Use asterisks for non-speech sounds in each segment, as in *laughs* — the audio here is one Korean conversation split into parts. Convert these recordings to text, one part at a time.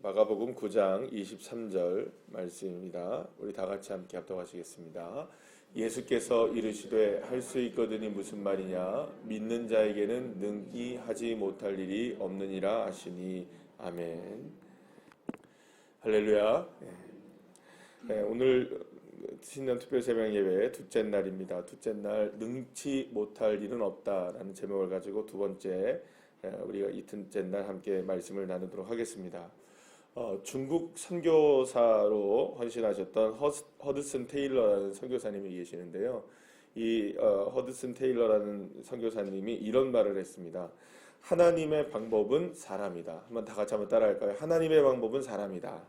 마가복음 9장 23절 말씀입니다. 우리 다 같이 함께 합독하시겠습니다. 예수께서 이르시되 할 수 있거든이 무슨 말이냐 믿는 자에게는 능히 하지 못할 일이 없느니라 하시니 아멘. 할렐루야. 네. 네, 오늘 신년 특별 새벽 예배 둘째 날입니다. 둘째 날 능치 못할 일은 없다라는 제목을 가지고 두 번째 에, 우리가 이틀째 날 함께 말씀을 나누도록 하겠습니다. 어, 중국 선교사로 헌신하셨던 허스, 허드슨 테일러라는 선교사님이 계시는데요. 이 어, 허드슨 테일러라는 선교사님이 이런 말을 했습니다. 하나님의 방법은 사람이다. 한번 다 같이 한번 따라할까요? 하나님의 방법은 사람이다.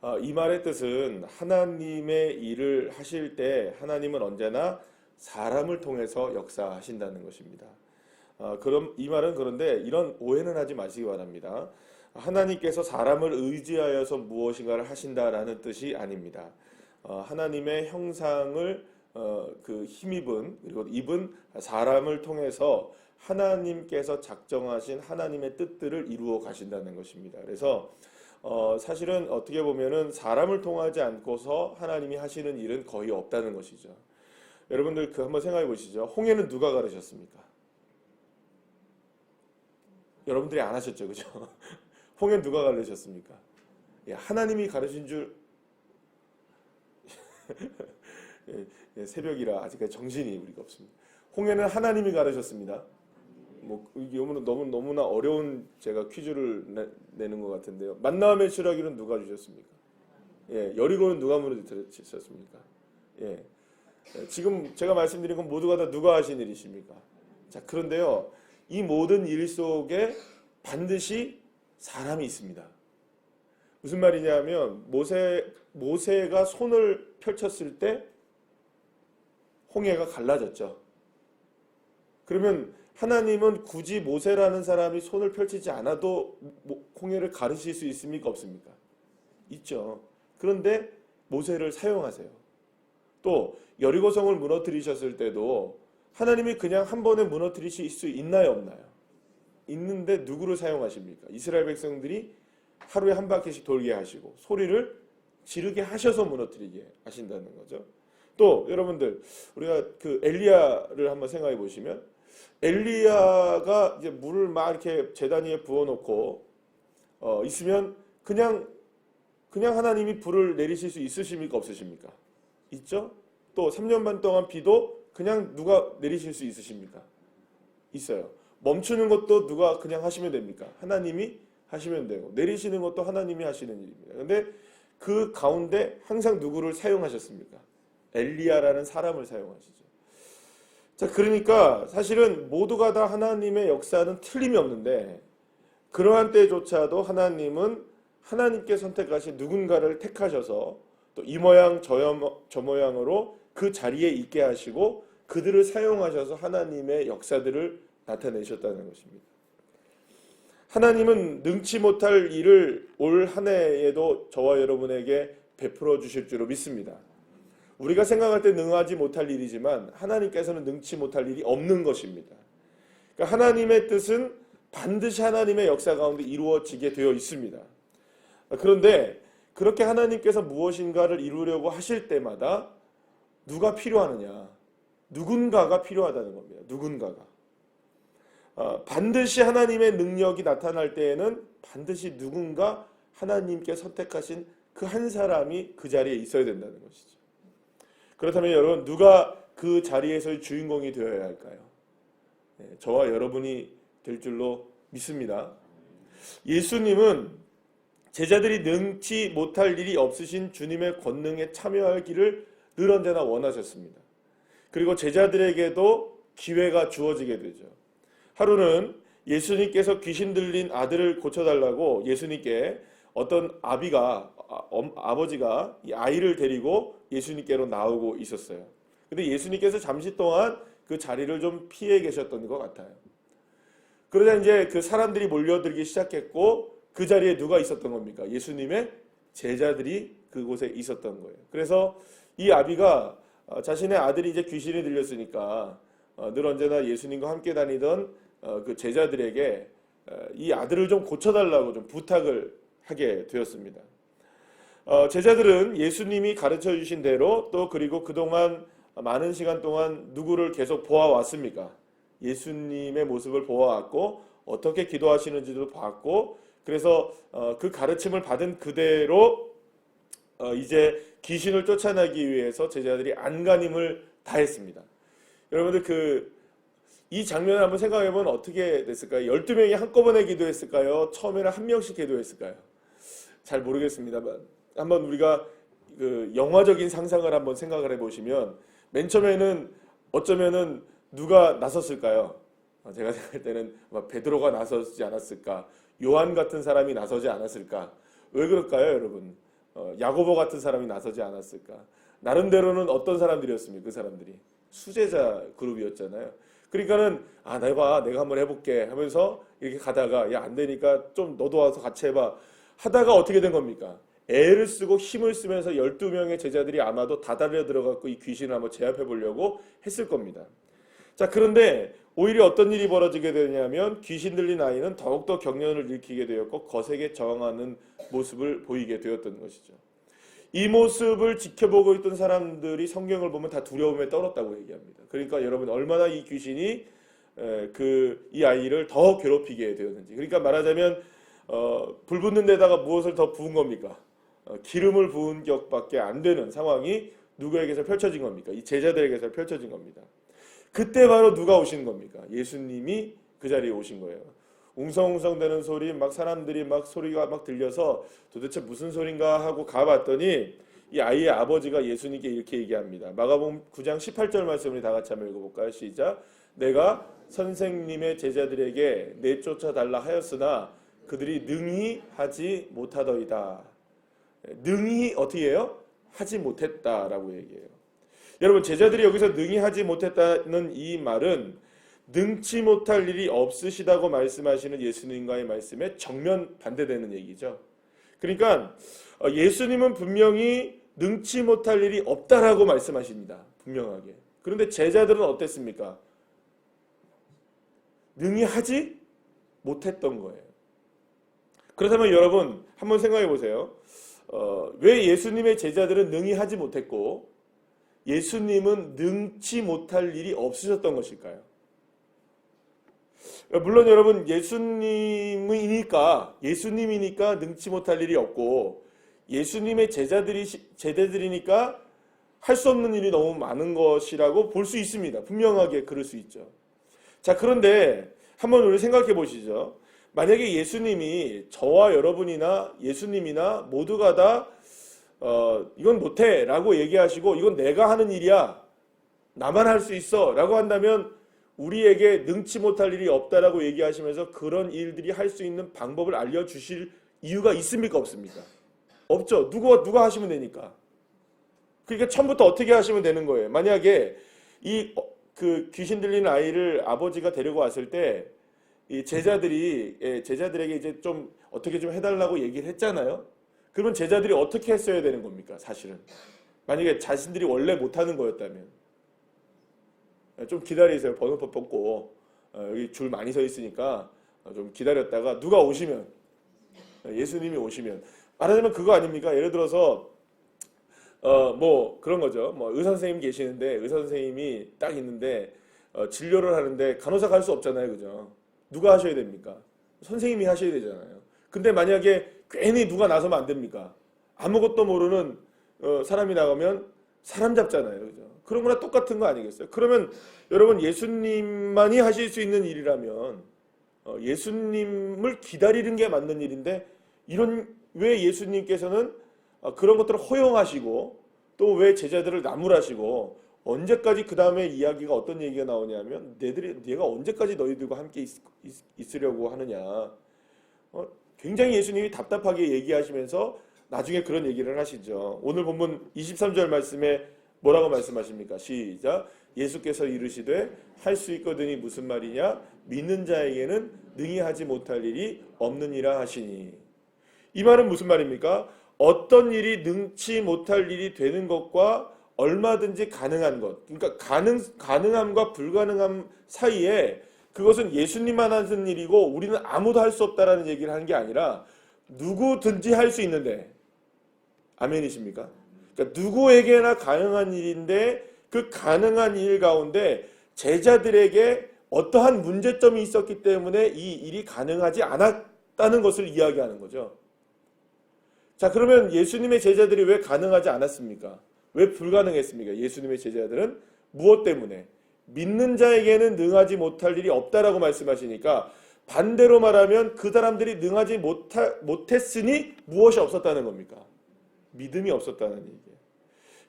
어, 이 말의 뜻은 하나님의 일을 하실 때 하나님은 언제나 사람을 통해서 역사하신다는 것입니다. 어, 그럼 이 말은 그런데 이런 오해는 하지 마시기 바랍니다. 하나님께서 사람을 의지하여서 무엇인가를 하신다라는 뜻이 아닙니다. 어, 하나님의 형상을 어, 그 힘입은 그리고 입은 사람을 통해서 하나님께서 작정하신 하나님의 뜻들을 이루어 가신다는 것입니다. 그래서 어, 사실은 어떻게 보면은 사람을 통하지 않고서 하나님이 하시는 일은 거의 없다는 것이죠. 여러분들 그 한번 생각해 보시죠. 홍해는 누가 가르셨습니까? 여러분들이 안 하셨죠, 그죠? *laughs* 홍해 누가 가르쳤습니까? 예, 하나님이 가르친 줄 *laughs* 예, 예, 새벽이라 아직까지 정신이 우리가 없습니다. 홍해는 하나님이 가르쳤습니다. 뭐 너무 너무 너무나 어려운 제가 퀴즈를 내, 는것 같은데요. 만나함의 실화기는 누가 주셨습니까? 예, 여리고는 누가 무너뜨렸습니까? 예, 예, 지금 제가 말씀드린 건 모두가 다 누가 하신 일이십니까? 자, 그런데요, 이 모든 일 속에 반드시 사람이 있습니다. 무슨 말이냐면 모세 모세가 손을 펼쳤을 때 홍해가 갈라졌죠. 그러면 하나님은 굳이 모세라는 사람이 손을 펼치지 않아도 홍해를 가르칠 수 있습니까? 없습니까? 있죠. 그런데 모세를 사용하세요. 또 여리고성을 무너뜨리셨을 때도 하나님이 그냥 한 번에 무너뜨리실 수 있나요, 없나요? 있는데 누구를 사용하십니까? 이스라엘 백성들이 하루에 한 바퀴씩 돌게 하시고 소리를 지르게 하셔서 무너뜨리게 하신다는 거죠. 또 여러분들 우리가 그 엘리야를 한번 생각해 보시면 엘리야가 이제 물을 막 이렇게 재단 위에 부어놓고 어, 있으면 그냥 그냥 하나님이 불을 내리실 수 있으십니까 없으십니까? 있죠. 또 3년 반 동안 비도 그냥 누가 내리실 수 있으십니까? 있어요. 멈추는 것도 누가 그냥 하시면 됩니까? 하나님이 하시면 되고 내리시는 것도 하나님이 하시는 일입니다. 근데 그 가운데 항상 누구를 사용하셨습니까? 엘리야라는 사람을 사용하시죠. 자, 그러니까 사실은 모두가 다 하나님의 역사는 틀림이 없는데 그러한 때조차도 하나님은 하나님께 선택하신 누군가를 택하셔서 또 이 모양 저 모양으로 그 자리에 있게 하시고 그들을 사용하셔서 하나님의 역사들을 나타내셨다는 것입니다. 하나님은 능치 못할 일을 올 한 해에도 저와 여러분에게 베풀어 주실 줄로 믿습니다. 우리가 생각할 때 능하지 못할 일이지만 하나님께서는 능치 못할 일이 없는 것입니다. 그러니까 하나님의 뜻은 반드시 하나님의 역사 가운데 이루어지게 되어 있습니다. 그런데 그렇게 하나님께서 무엇인가를 이루려고 하실 때마다 누가 필요하느냐? 누군가가 필요하다는 겁니다. 누군가가. 어, 반드시 하나님의 능력이 나타날 때에는 반드시 누군가 하나님께 선택하신 그 한 사람이 그 자리에 있어야 된다는 것이죠. 그렇다면 여러분 누가 그 자리에서의 주인공이 되어야 할까요? 네, 저와 여러분이 될 줄로 믿습니다. 예수님은 제자들이 능치 못할 일이 없으신 주님의 권능에 참여할 길을 늘 언제나 원하셨습니다. 그리고 제자들에게도 기회가 주어지게 되죠. 하루는 예수님께서 귀신 들린 아들을 고쳐달라고 예수님께 어떤 아비가 아, 버지가 아이를 데리고 예수님께로 나오고 있었어요. 근데 예수님께서 잠시 동안 그 자리를 좀 피해 계셨던 것 같아요. 그러자 이제 그 사람들이 몰려들기 시작했고 그 자리에 누가 있었던 겁니까? 예수님의 제자들이 그곳에 있었던 거예요. 그래서 이 아비가 어, 자신의 아들이 이제 귀신이 들렸으니까 어, 늘 언제나 예수님과 함께 다니던 어, 그 제자들에게 어, 이 아들을 좀 고쳐달라고 좀 부탁을 하게 되었습니다. 어, 제자들은 예수님이 가르쳐 주신 대로 또 그리고 그동안 많은 시간 동안 누구를 계속 보아왔습니까? 예수님의 모습을 보아왔고 어떻게 기도하시는지도 봤고 그래서 어, 그 가르침을 받은 그대로 어, 이제 귀신을 쫓아내기 위해서 제자들이 안간힘을 다했습니다. 여러분들 그 이 장면을 한번 생각해 보면 어떻게 됐을까요? 12명이 한꺼번에 기도했을까요? 처음에는 한 명씩 기도했을까요? 잘 모르겠습니다만 한번 우리가 그 영화적인 상상을 한번 생각을 해 보시면 맨 처음에는 어쩌면은 누가 나섰을까요? 어, 제가 생각할 때는 베드로가 나서지 않았을까? 요한 같은 사람이 나서지 않았을까? 왜 그럴까요, 여러분? 어, 야고보 같은 사람이 나서지 않았을까? 나름대로는 어떤 사람들이었습니까? 그 사람들이 수제자 그룹이었잖아요. 그러니까는 아 내가 내가 한번 해볼게 하면서 이렇게 가다가 야 안 되니까 좀 너도 와서 같이 해봐 하다가 어떻게 된 겁니까? 애를 쓰고 힘을 쓰면서 12명의 제자들이 아마도 다 달려 들어갔고 이 귀신을 한번 제압해 보려고 했을 겁니다. 자, 그런데 오히려 어떤 일이 벌어지게 되냐면 귀신 들린 아이는 더욱더 경련을 일으키게 되었고 거세게 저항하는 모습을 보이게 되었던 것이죠. 이 모습을 지켜보고 있던 사람들이 성경을 보면 다 두려움에 떨었다고 얘기합니다. 그러니까 여러분 얼마나 이 귀신이 그 이 아이를 더 괴롭히게 되었는지. 그러니까 말하자면 어, 불 붙는 데다가 무엇을 더 부은 겁니까? 어, 기름을 부은 격밖에 안 되는 상황이 누구에게서 펼쳐진 겁니까? 이 제자들에게서 펼쳐진 겁니다. 그때 바로 누가 오신 겁니까? 예수님이 그 자리에 오신 거예요. 웅성웅성 되는 소리, 막 사람들이 막 소리가 막 들려서 도대체 무슨 소린가 하고 가봤더니 이 아이의 아버지가 예수님께 이렇게 얘기합니다. 마가복음 9장 18절 말씀을 다 같이 한번 읽어볼까요? 시작. 내가 선생님의 제자들에게 내쫓아 달라 하였으나 그들이 능히 하지 못하더이다. 능히 어떻게 해요? 하지 못했다라고 얘기해요. 여러분 제자들이 여기서 능히 하지 못했다는 이 말은 능치 못할 일이 없으시다고 말씀하시는 예수님과의 말씀에 정면 반대되는 얘기죠. 그러니까 어, 예수님은 분명히 능치 못할 일이 없다라고 말씀하십니다. 분명하게. 그런데 제자들은 어땠습니까? 능히 하지 못했던 거예요. 그렇다면 여러분 한번 생각해 보세요. 어, 왜 예수님의 제자들은 능히 하지 못했고 예수님은 능치 못할 일이 없으셨던 것일까요? 물론 여러분 예수님이니까 예수님이니까 능치 못할 일이 없고 예수님의 제자들이 제자들이니까 할 수 없는 일이 너무 많은 것이라고 볼 수 있습니다. 분명하게 그럴 수 있죠. 자 그런데 한번 우리 생각해 보시죠. 만약에 예수님이 저와 여러분이나 예수님이나 모두가 다 어, 이건 못해 라고 얘기하시고 이건 내가 하는 일이야. 나만 할 수 있어 라고 한다면 우리에게 능치 못할 일이 없다라고 얘기하시면서 그런 일들이 할 수 있는 방법을 알려주실 이유가 있습니까? 없습니까? 없죠. 누가 누가 하시면 되니까. 그러니까 처음부터 어떻게 하시면 되는 거예요? 만약에 이 그 귀신 들리는 아이를 아버지가 데리고 왔을 때 이 제자들이 예, 제자들에게 이제 좀 어떻게 좀 해달라고 얘기를 했잖아요. 그러면 제자들이 어떻게 했어야 되는 겁니까? 사실은 만약에 자신들이 원래 못하는 거였다면 예, 좀 기다리세요. 번호표 뽑고 어, 여기 줄 많이 서 있으니까 어, 좀 기다렸다가 누가 오시면 예, 예수님이 오시면 말하자면 그거 아닙니까? 예를 들어서 어 뭐 그런 거죠. 뭐 의사 선생님 계시는데 의사 선생님이 딱 있는데 어, 진료를 하는데 간호사가 할수 없잖아요, 그죠? 누가 하셔야 됩니까? 선생님이 하셔야 되잖아요. 근데 만약에 괜히 누가 나서면 안 됩니까? 아무것도 모르는 어, 사람이 나가면 사람 잡잖아요. 그죠? 그런 거랑 똑같은 거 아니겠어요? 그러면 여러분 예수님만이 하실 수 있는 일이라면 어, 예수님을 기다리는 게 맞는 일인데 이런 왜 예수님께서는 어, 그런 것들을 허용하시고 또 왜 제자들을 나무라시고 언제까지 그 다음에 이야기가 어떤 얘기가 나오냐면 내들이 내가 언제까지 너희들과 함께 있, 있 으려고 하느냐. 어, 굉장히 예수님이 답답하게 얘기하시면서 나중에 그런 얘기를 하시죠. 오늘 본문 23절 말씀에 뭐라고 말씀하십니까? 시작. 예수께서 이르시되 할 수 있거든이 무슨 말이냐? 믿는 자에게는 능히 하지 못할 일이 없느니라 하시니. 이 말은 무슨 말입니까? 어떤 일이 능치 못할 일이 되는 것과 얼마든지 가능한 것. 그러니까 가능 가능함과 불가능함 사이에 그것은 예수님만 하는 일이고 우리는 아무도 할 수 없다라는 얘기를 하는 게 아니라 누구든지 할 수 있는데 아멘이십니까? 그러니까 누구에게나 가능한 일인데 그 가능한 일 가운데 제자들에게 어떠한 문제점이 있었기 때문에 이 일이 가능하지 않았다는 것을 이야기하는 거죠. 자, 그러면 예수님의 제자들이 왜 가능하지 않았습니까? 왜 불가능했습니까? 예수님의 제자들은 무엇 때문에? 믿는 자에게는 능하지 못할 일이 없다라고 말씀하시니까 반대로 말하면 그 사람들이 능하지 못하, 못했으니 무엇이 없었다는 겁니까? 믿음이 없었다는 얘기예요.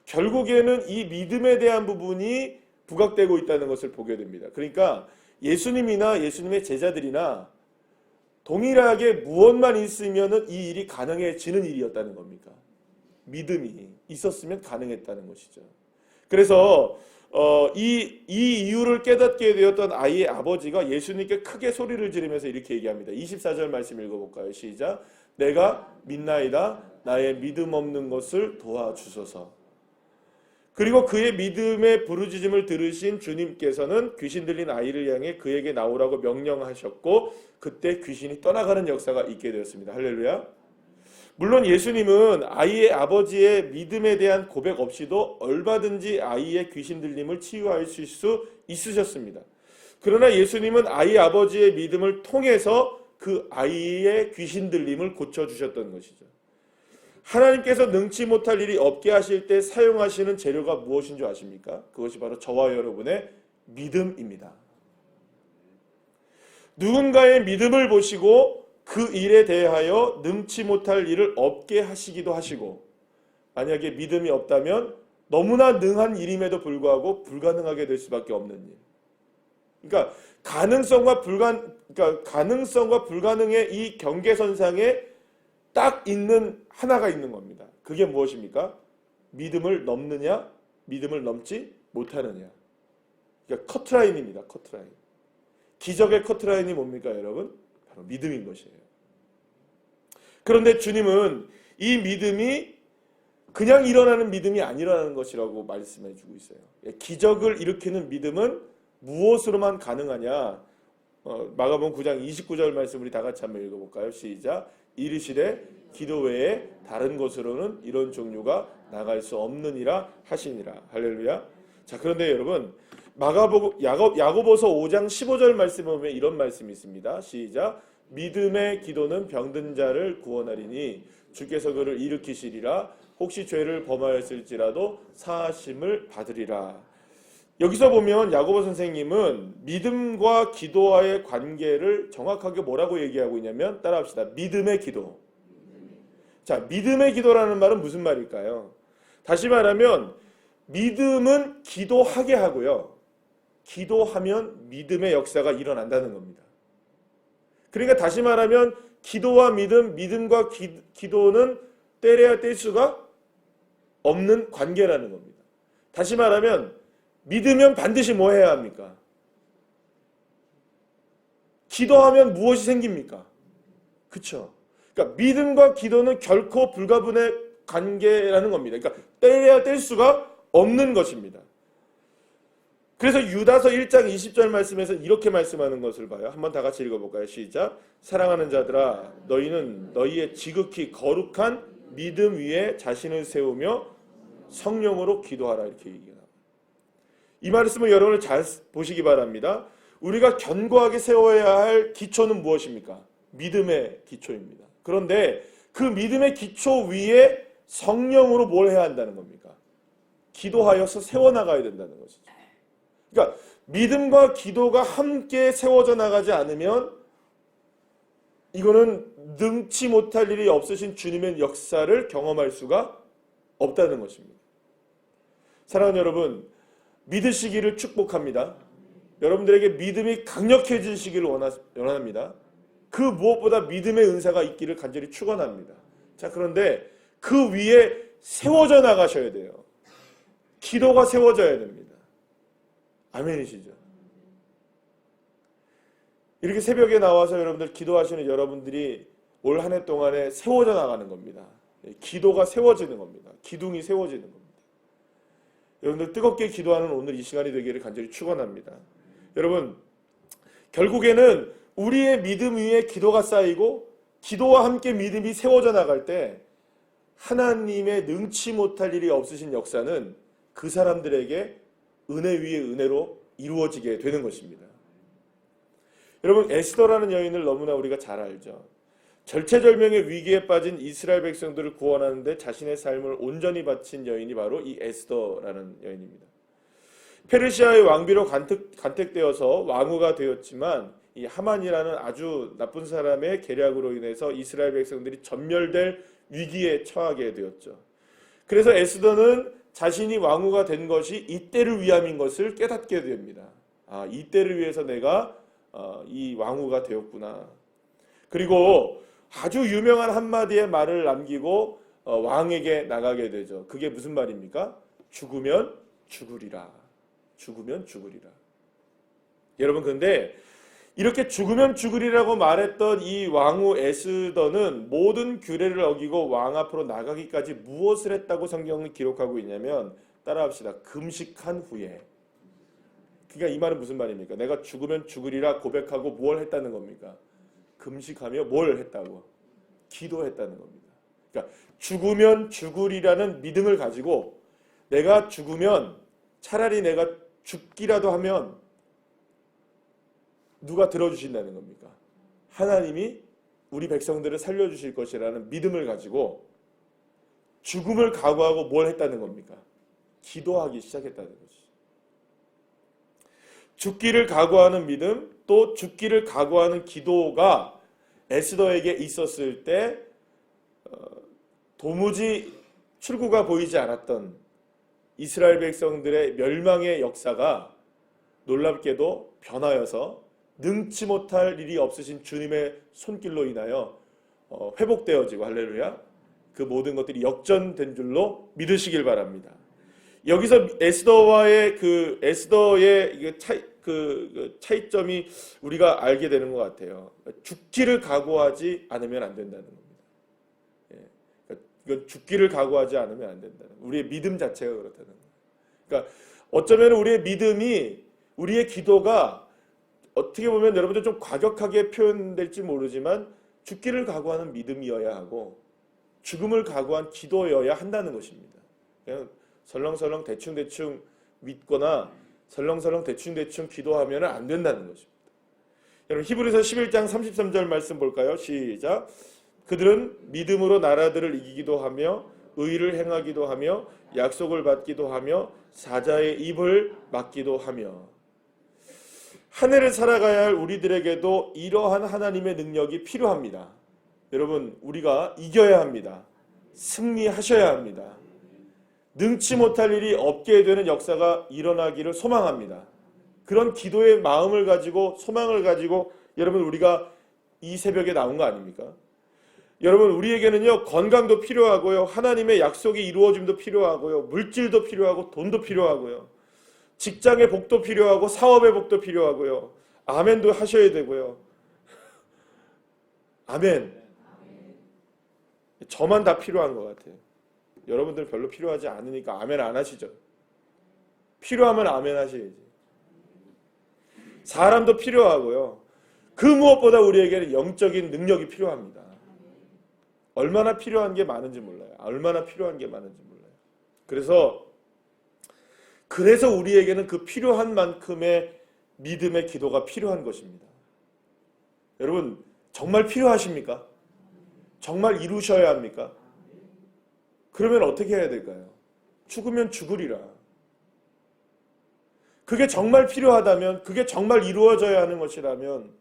결국에는 이 믿음에 대한 부분이 부각되고 있다는 것을 보게 됩니다. 그러니까 예수님이나 예수님의 제자들이나 동일하게 무엇만 있으면 이 일이 가능해지는 일이었다는 겁니까? 믿음이 있었으면 가능했다는 것이죠. 그래서 어, 이, 이 이유를 깨닫게 되었던 아이의 아버지가 예수님께 크게 소리를 지르면서 이렇게 얘기합니다. 24절 말씀 읽어볼까요? 시작. 내가 믿나이다. 나의 믿음 없는 것을 도와주소서. 그리고 그의 믿음의 부르짖음을 들으신 주님께서는 귀신 들린 아이를 향해 그에게 나오라고 명령하셨고 그때 귀신이 떠나가는 역사가 있게 되었습니다. 할렐루야. 물론 예수님은 아이의 아버지의 믿음에 대한 고백 없이도 얼마든지 아이의 귀신 들림을 치유하실 수 있으셨습니다. 그러나 예수님은 아이 아버지의 믿음을 통해서 그 아이의 귀신 들림을 고쳐 주셨던 것이죠. 하나님께서 능치 못할 일이 없게 하실 때 사용하시는 재료가 무엇인 줄 아십니까? 그것이 바로 저와 여러분의 믿음입니다. 누군가의 믿음을 보시고 그 일에 대하여 능치 못할 일을 없게 하시기도 하시고 만약에 믿음이 없다면 너무나 능한 일임에도 불구하고 불가능하게 될 수밖에 없는 일. 그러니까 가능성과 불가 그러니까 가능성과 불가능의 이 경계선상에 딱 있는 하나가 있는 겁니다. 그게 무엇입니까? 믿음을 넘느냐, 믿음을 넘지 못하느냐. 그러니까 커트라인입니다. 커트라인. 기적의 커트라인이 뭡니까, 여러분? 바로 믿음인 것이에요. 그런데 주님은 이 믿음이 그냥 일어나는 믿음이 안 일어나는 것이라고 말씀해 주고 있어요. 기적을 일으키는 믿음은 무엇으로만 가능하냐? 어, 마가복음 9장 29절 말씀 우리 다 같이 한번 읽어볼까요? 시작. 이르시되 기도 외에 다른 곳으로는 이런 종류가 나갈 수 없느니라 하시니라. 할렐루야. 자, 그런데 여러분 마가복음 야곱 야고보서 5장 15절 말씀에 보면 이런 말씀이 있습니다. 시작. 믿음의 기도는 병든 자를 구원하리니 주께서 그를 일으키시리라. 혹시 죄를 범하였을지라도 사하심을 받으리라. 여기서 보면 야고보 선생님은 믿음과 기도와의 관계를 정확하게 뭐라고 얘기하고 있냐면 따라합시다. 믿음의 기도. 자, 믿음의 기도라는 말은 무슨 말일까요? 다시 말하면 믿음은 기도하게 하고요. 기도하면 믿음의 역사가 일어난다는 겁니다. 그러니까 다시 말하면 기도와 믿음, 믿음과 기, 기도는 때려야 뗄 수가 없는 관계라는 겁니다. 다시 말하면 믿으면 반드시 뭐 해야 합니까? 기도하면 무엇이 생깁니까? 그쵸? 그러니까 믿음과 기도는 결코 불가분의 관계라는 겁니다. 그러니까 떼야 뗄 수가 없는 것입니다. 그래서 유다서 1장 20절 말씀에서 이렇게 말씀하는 것을 봐요. 한번 다 같이 읽어볼까요? 시작. 사랑하는 자들아, 너희는 너희의 지극히 거룩한 믿음 위에 자신을 세우며 성령으로 기도하라 이렇게 얘기해요. 이 말씀을 여러분을 잘 보시기 바랍니다. 우리가 견고하게 세워야 할 기초는 무엇입니까? 믿음의 기초입니다. 그런데 그 믿음의 기초 위에 성령으로 뭘 해야 한다는 겁니까? 기도하여서 세워나가야 된다는 것이죠. 그러니까 믿음과 기도가 함께 세워져 나가지 않으면 이거는 능치 못할 일이 없으신 주님의 역사를 경험할 수가 없다는 것입니다. 사랑하는 여러분, 믿으시기를 축복합니다. 여러분들에게 믿음이 강력해지시기를 원합니다. 그 무엇보다 믿음의 은사가 있기를 간절히 축원합니다. 자, 그런데 그 위에 세워져 나가셔야 돼요. 기도가 세워져야 됩니다. 아멘이시죠? 이렇게 새벽에 나와서 여러분들 기도하시는 여러분들이 올 한 해 동안에 세워져 나가는 겁니다. 기도가 세워지는 겁니다. 기둥이 세워지는 겁니다. 여러분들 뜨겁게 기도하는 오늘 이 시간이 되기를 간절히 축원합니다. 여러분 결국에는 우리의 믿음 위에 기도가 쌓이고 기도와 함께 믿음이 세워져 나갈 때 하나님의 능치 못할 일이 없으신 역사는 그 사람들에게 은혜 위에 은혜로 이루어지게 되는 것입니다. 여러분 에스더라는 여인을 너무나 우리가 잘 알죠. 절체절명의 위기에 빠진 이스라엘 백성들을 구원하는데 자신의 삶을 온전히 바친 여인이 바로 이 에스더라는 여인입니다. 페르시아의 왕비로 간택, 간택되어서 왕후가 되었지만 이 하만이라는 아주 나쁜 사람의 계략으로 인해서 이스라엘 백성들이 전멸될 위기에 처하게 되었죠. 그래서 에스더는 자신이 왕후가 된 것이 이때를 위함인 것을 깨닫게 됩니다. 아, 이때를 위해서 내가 어, 이 왕후가 되었구나. 그리고 아주 유명한 한마디의 말을 남기고 어, 왕에게 나가게 되죠. 그게 무슨 말입니까? 죽으면 죽으리라. 죽으면 죽으리라. 여러분 근데 이렇게 죽으면 죽으리라고 말했던 이 왕후 에스더는 모든 규례를 어기고 왕 앞으로 나가기까지 무엇을 했다고 성경은 기록하고 있냐면 따라합시다. 금식한 후에. 그러니까 이 말은 무슨 말입니까? 내가 죽으면 죽으리라 고백하고 뭘 했다는 겁니까? 금식하며 뭘 했다고? 기도했다는 겁니다. 그러니까 죽으면 죽으리라는 믿음을 가지고 내가 죽으면 차라리 내가 죽기라도 하면 누가 들어주신다는 겁니까? 하나님이 우리 백성들을 살려주실 것이라는 믿음을 가지고 죽음을 각오하고 뭘 했다는 겁니까? 기도하기 시작했다는 거지. 죽기를 각오하는 믿음, 또 죽기를 각오하는 기도가 에스더에게 있었을 때 어, 도무지 출구가 보이지 않았던 이스라엘 백성들의 멸망의 역사가 놀랍게도 변하여서 능치 못할 일이 없으신 주님의 손길로 인하여 어, 회복되어지고 할렐루야 그 모든 것들이 역전된 줄로 믿으시길 바랍니다. 여기서 에스더와의 그 에스더의 차이, 그, 그 차이점이 우리가 알게 되는 것 같아요. 죽기를 각오하지 않으면 안 된다는 겁니다. 예. 그러니까 죽기를 각오하지 않으면 안 된다는 우리의 믿음 자체가 그렇다는 거예요. 그러니까 어쩌면 우리의 믿음이 우리의 기도가 어떻게 보면 여러분들 좀 과격하게 표현될지 모르지만 죽기를 각오하는 믿음이어야 하고 죽음을 각오한 기도여야 한다는 것입니다. 그냥 설렁설렁 대충대충 믿거나 설렁설렁 대충대충 기도하면 안 된다는 것입니다. 여러분 히브리서 11장 33절 말씀 볼까요? 시작. 그들은 믿음으로 나라들을 이기기도 하며 의를 행하기도 하며 약속을 받기도 하며 사자의 입을 막기도 하며 한 해를 살아가야 할 우리들에게도 이러한 하나님의 능력이 필요합니다. 여러분 우리가 이겨야 합니다. 승리하셔야 합니다. 능치 못할 일이 없게 되는 역사가 일어나기를 소망합니다. 그런 기도의 마음을 가지고 소망을 가지고 여러분 우리가 이 새벽에 나온 거 아닙니까? 여러분 우리에게는요 건강도 필요하고요 하나님의 약속이 이루어짐도 필요하고요 물질도 필요하고 돈도 필요하고요 직장의 복도 필요하고 사업의 복도 필요하고요. 아멘도 하셔야 되고요. 아멘. 저만 다 필요한 것 같아요. 여러분들 별로 필요하지 않으니까 아멘 안 하시죠. 필요하면 아멘 하셔야지. 사람도 필요하고요. 그 무엇보다 우리에게는 영적인 능력이 필요합니다. 얼마나 필요한 게 많은지 몰라요. 얼마나 필요한 게 많은지 몰라요. 그래서 그래서 우리에게는 그 필요한 만큼의 믿음의 기도가 필요한 것입니다. 여러분 정말 필요하십니까? 정말 이루셔야 합니까? 그러면 어떻게 해야 될까요? 죽으면 죽으리라. 그게 정말 필요하다면, 그게 정말 이루어져야 하는 것이라면,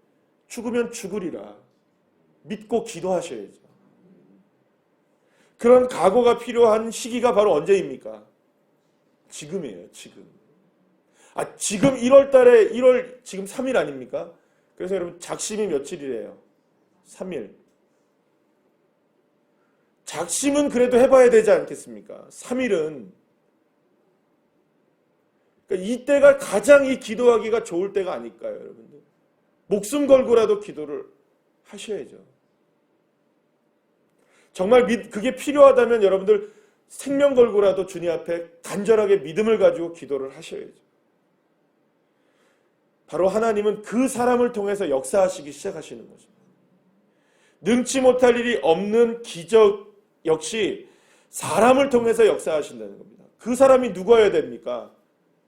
죽으면 죽으리라. 믿고 기도하셔야죠. 그런 각오가 필요한 시기가 바로 언제입니까? 지금이에요, 지금. 아, 지금 1월 달에 1월 지금 3일 아닙니까? 그래서 여러분 작심이 며칠이래요? 3일. 작심은 그래도 해봐야 되지 않겠습니까? 3일은. 그러니까 이때가 가장 이 기도하기가 좋을 때가 아닐까요, 여러분들? 목숨 걸고라도 기도를 하셔야죠. 정말 그게 필요하다면 여러분들 생명 걸고라도 주님 앞에 간절하게 믿음을 가지고 기도를 하셔야죠. 바로 하나님은 그 사람을 통해서 역사하시기 시작하시는 것입니다. 능치 못할 일이 없는 기적 역시 사람을 통해서 역사하신다는 겁니다. 그 사람이 누구여야 됩니까?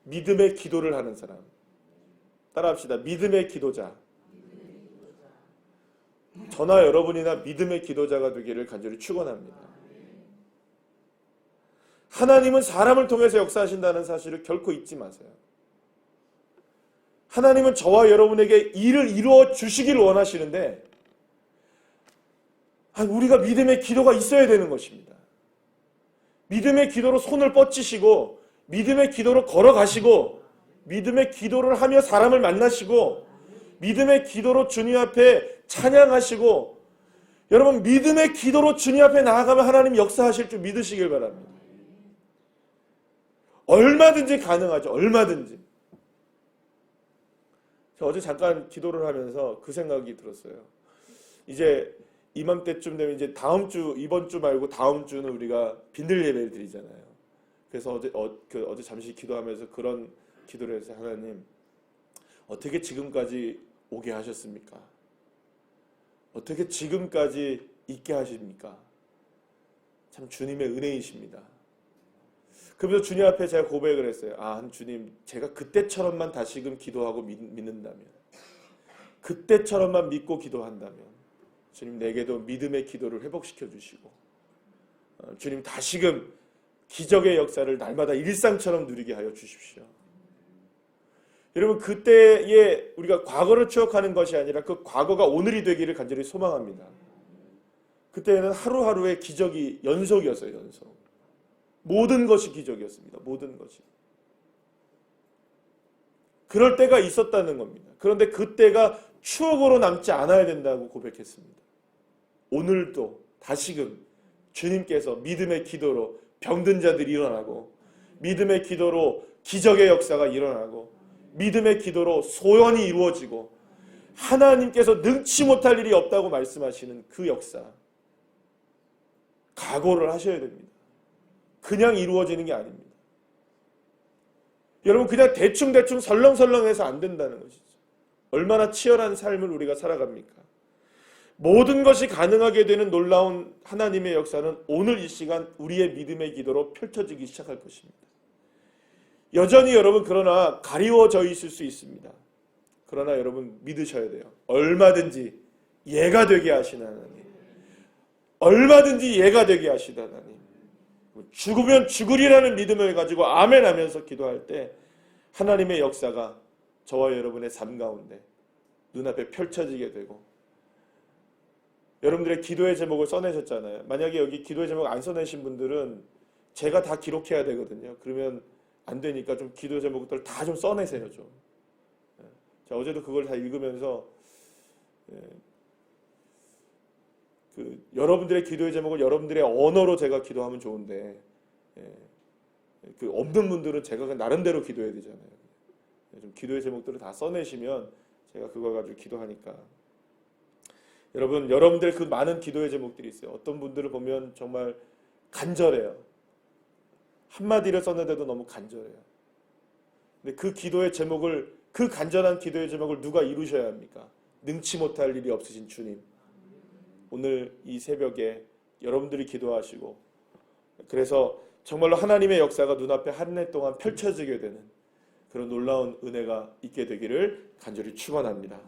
믿음의 기도를 하는 사람. 따라합시다. 믿음의 기도자. 저나 여러분이나 믿음의 기도자가 되기를 간절히 축원합니다. 하나님은 사람을 통해서 역사하신다는 사실을 결코 잊지 마세요. 하나님은 저와 여러분에게 일을 이루어 주시기를 원하시는데 아, 우리가 믿음의 기도가 있어야 되는 것입니다. 믿음의 기도로 손을 뻗치시고 믿음의 기도로 걸어가시고 믿음의 기도를 하며 사람을 만나시고 믿음의 기도로 주님 앞에 찬양하시고 여러분 믿음의 기도로 주님 앞에 나아가면 하나님 역사하실 줄 믿으시길 바랍니다. 얼마든지 가능하죠. 얼마든지. 저 어제 잠깐 기도를 하면서 그 생각이 들었어요. 이제 이맘때쯤 되면 이제 다음 주 이번 주 말고 다음 주는 우리가 빈들 예배를 드리잖아요. 그래서 어제 어, 그 어제 잠시 기도하면서 그런 기도를 해서 하나님 어떻게 지금까지 오게 하셨습니까? 어떻게 지금까지 있게 하십니까? 참 주님의 은혜이십니다. 그러면서 주님 앞에 제가 고백을 했어요. 아, 주님, 제가 그때처럼만 다시금 기도하고 믿, 믿는다면, 그때처럼만 믿고 기도한다면, 주님 내게도 믿음의 기도를 회복시켜 주시고, 어, 주님 다시금 기적의 역사를 날마다 일상처럼 누리게 하여 주십시오. 여러분, 그때의 우리가 과거를 추억하는 것이 아니라 그 과거가 오늘이 되기를 간절히 소망합니다. 그때는 하루하루의 기적이 연속이었어요, 연속. 모든 것이 기적이었습니다. 모든 것이. 그럴 때가 있었다는 겁니다. 그런데 그때가 추억으로 남지 않아야 된다고 고백했습니다. 오늘도 다시금 주님께서 믿음의 기도로 병든 자들이 일어나고 믿음의 기도로 기적의 역사가 일어나고 믿음의 기도로 소원이 이루어지고 하나님께서 능치 못할 일이 없다고 말씀하시는 그 역사 각오를 하셔야 됩니다. 그냥 이루어지는 게 아닙니다. 여러분 그냥 대충대충 설렁설렁해서 안 된다는 것이죠. 얼마나 치열한 삶을 우리가 살아갑니까? 모든 것이 가능하게 되는 놀라운 하나님의 역사는 오늘 이 시간 우리의 믿음의 기도로 펼쳐지기 시작할 것입니다. 여전히 여러분 그러나 가리워져 있을 수 있습니다. 그러나 여러분 믿으셔야 돼요. 얼마든지 예가 되게 하시는 하나님. 얼마든지 예가 되게 하시는 하나님. 죽으면 죽으리라는 믿음을 가지고 아멘 하면서 기도할 때 하나님의 역사가 저와 여러분의 삶 가운데 눈앞에 펼쳐지게 되고 여러분들의 기도의 제목을 써내셨잖아요. 만약에 여기 기도의 제목 안 써내신 분들은 제가 다 기록해야 되거든요. 그러면 안 되니까 좀 기도 제목들 다 좀 써내세요 좀. 자 어제도 그걸 다 읽으면서 예, 그 여러분들의 기도의 제목을 여러분들의 언어로 제가 기도하면 좋은데 예, 그 없는 분들은 제가 나름대로 기도해야 되잖아요. 좀 기도의 제목들을 다 써내시면 제가 그걸 가지고 기도하니까 여러분 여러분들 그 많은 기도의 제목들이 있어요. 어떤 분들을 보면 정말 간절해요. 한마디를 썼는데도 너무 간절해요. 근데 그 기도의 제목을 그 간절한 기도의 제목을 누가 이루셔야 합니까? 능치 못할 일이 없으신 주님. 오늘 이 새벽에 여러분들이 기도하시고 그래서 정말로 하나님의 역사가 눈앞에 한 해 동안 펼쳐지게 되는 그런 놀라운 은혜가 있게 되기를 간절히 축원합니다.